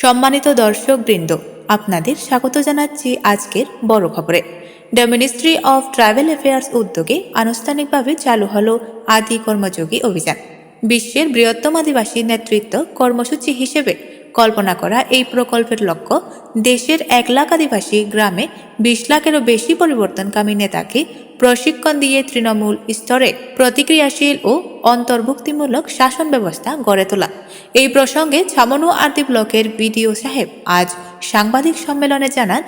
সম্মানিত দর্শক বৃন্দ আপনাদের স্বাগত জানাচ্ছি আজকের বড় খবরে। The ministry of travel affairs উদ্যোগে আনুষ্ঠানিকভাবে চালু হল আদি কর্মযোগী অভিযান। বিশ্বের বৃহত্তম আদিবাসী নেতৃত্ব কর্মসূচি হিসেবে কল্পনা করা এই প্রকল্পের লক্ষ্য দেশের এক লাখ আদিবাসী গ্রামে বিশ লাখেরও বেশি পরিবর্তনকামী নেতাকে প্রশিক্ষণ দিয়ে তৃণমূল স্তরে প্রতিক্রিয়াশীল ও অন্তর্ভুক্তিমূলক শাসন ব্যবস্থা গড়ে তোলা। এই প্রসঙ্গে ছামনু আরতি ব্লকের বিডিও সাহেব আজ সাংবাদিক সম্মেলনে জানান,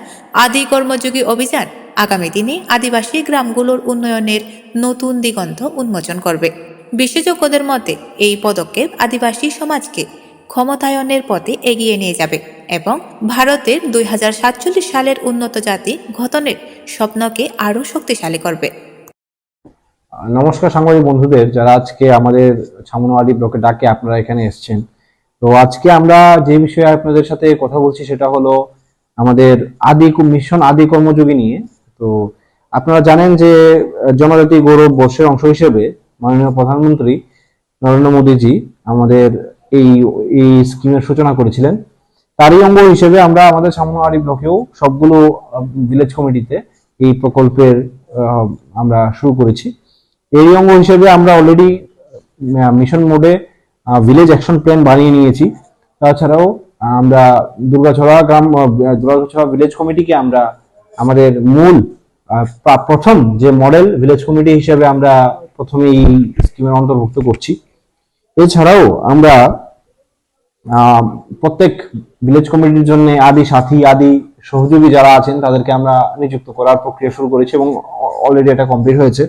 আদি কর্মযোগী অভিযান আগামী দিনে আদিবাসী গ্রামগুলোর উন্নয়নের নতুন দিগন্ত উন্মোচন করবে। বিশেষজ্ঞদের মতে, এই পদক্ষেপ আদিবাসী সমাজকে ক্ষমতায়নের পথে এগিয়ে নিয়ে যাবে এবং ভারতের দুই হাজার সাতচল্লিশ সালের উন্নত জাতি গঠনের স্বপ্নকে আরও শক্তিশালী করবে। নমস্কার সাংবাদিক বন্ধুদের, যারা আজকে আমাদের ছামনোয়ারি ব্লকে ডাকে আপনারা এখানে এসেছেন। তো আজকে আমরা যে বিষয়ে আপনাদের সাথে কথা বলছি সেটা হলো আমাদের আদি মিশন, আদি কর্মযোগী নিয়ে। তো আপনারা জানেন যে জনজাতি গৌরব বর্ষের অংশ হিসেবে মাননীয় প্রধানমন্ত্রী নরেন্দ্র মোদীজি আমাদের এই এই স্কিমের সূচনা করেছিলেন। তারই অঙ্গ হিসেবে আমরা আমাদের সামনোয়ারি ব্লকেও সবগুলো ভিলেজ কমিটিতে এই প্রকল্পের আমরা শুরু করেছি। এই অঙ্গ হিসেবে আমরা অলরেডি মিশন মোডে ভিলেজ অ্যাকশন প্ল্যান বানিয়ে নিয়েছি। তাছাড়াও আমরা দুর্গাছড়া গ্রাম দুর্গাছড়া ভিলেজ কমিটিকে আমরা আমাদের মূল প্রথম যে মডেল ভিলেজ কমিটি হিসেবে আমরা প্রথমে এই স্কিমের অন্তর্ভুক্ত করছি। এছাড়াও আমরা প্রত্যেক ভিলেজ কমিটির জন্য আদি সাথী, আদি সহযোগী যারা আছেন, তাদেরকে আমরা নিযুক্ত করার প্রক্রিয়া শুরু করেছি এবং অলরেডি এটা কমপ্লিট হয়েছে।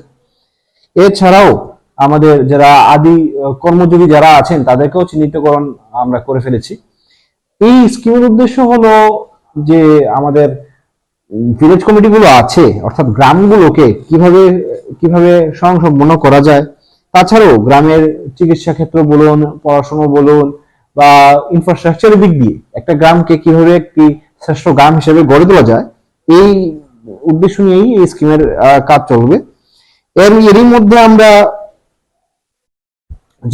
এছাড়াও আমাদের যারা আদি কর্মযোগী যারা আছেন, তাদেরকেও চিহ্নিতকরণ আমরা করে ফেলেছি। এই স্কিমের উদ্দেশ্য হলো যে আমাদের ভিলেজ কমিটিগুলো আছে, অর্থাৎ গ্রামগুলোকে কীভাবে কীভাবে স্বয়ংসম্পন্ন করা যায় তাছাড়াও গ্রামের চিকিৎসা ক্ষেত্র বলুন, পড়াশোনা বলুন, বা ইনফ্রাস্ট্রাকচারের দিক দিয়ে একটা গ্রামকে কীভাবে একটি শ্রেষ্ঠ গ্রাম হিসেবে গড়ে তোলা যায়, এই উদ্দেশ্য নিয়েই এই স্কিমের কাজ চলবে। এর, এরই মধ্যে আমরা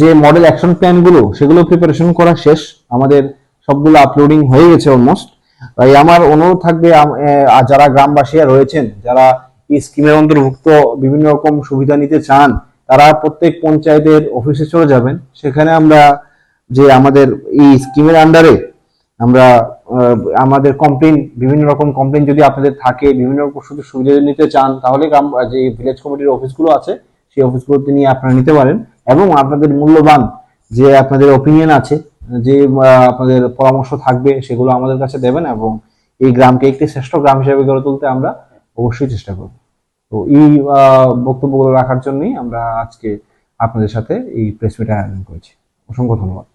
যে মডেল অ্যাকশন প্ল্যানগুলো সেগুলো প্রিপারেশন করা শেষ। আমাদের সবগুলো আপলোডিং হয়ে গেছে অলমোস্ট তাই আমার অনুরোধ থাকবে যারা গ্রামবাসীরা রয়েছেন, যারা এই স্কিমের অন্তর্ভুক্ত বিভিন্ন রকম সুবিধা নিতে চান তারা প্রত্যেক পঞ্চায়েতের অফিসে চলে যাবেন। সেখানে আমরা যে আমাদের এই স্কিমের আন্ডারে আমরা আমাদের কমপ্লেন বিভিন্ন রকম কমপ্লেন যদি আপনাদের থাকে, বিভিন্ন রকম সুযোগ সুবিধা নিতে চান, তাহলে যে ভিলেজ কমিটির অফিসগুলো আছে, সেই অফিসগুলোতে নিয়ে আপনারা নিতে পারেন। এবং আপনাদের মূল্যবান যে আপনাদের ওপিনিয়ন আছে, যে আপনাদের পরামর্শ থাকবে, সেগুলো আমাদের কাছে দেবেন এবং এই গ্রামকে একটি শ্রেষ্ঠ গ্রাম হিসেবে গড়ে তুলতে আমরা অবশ্যই চেষ্টা করব। তো এই বক্তব্যগুলো রাখার জন্যই আমরা আজকে আপনাদের সাথে এই প্রেস মিট আয়োজন করেছি। অসংখ্য ধন্যবাদ।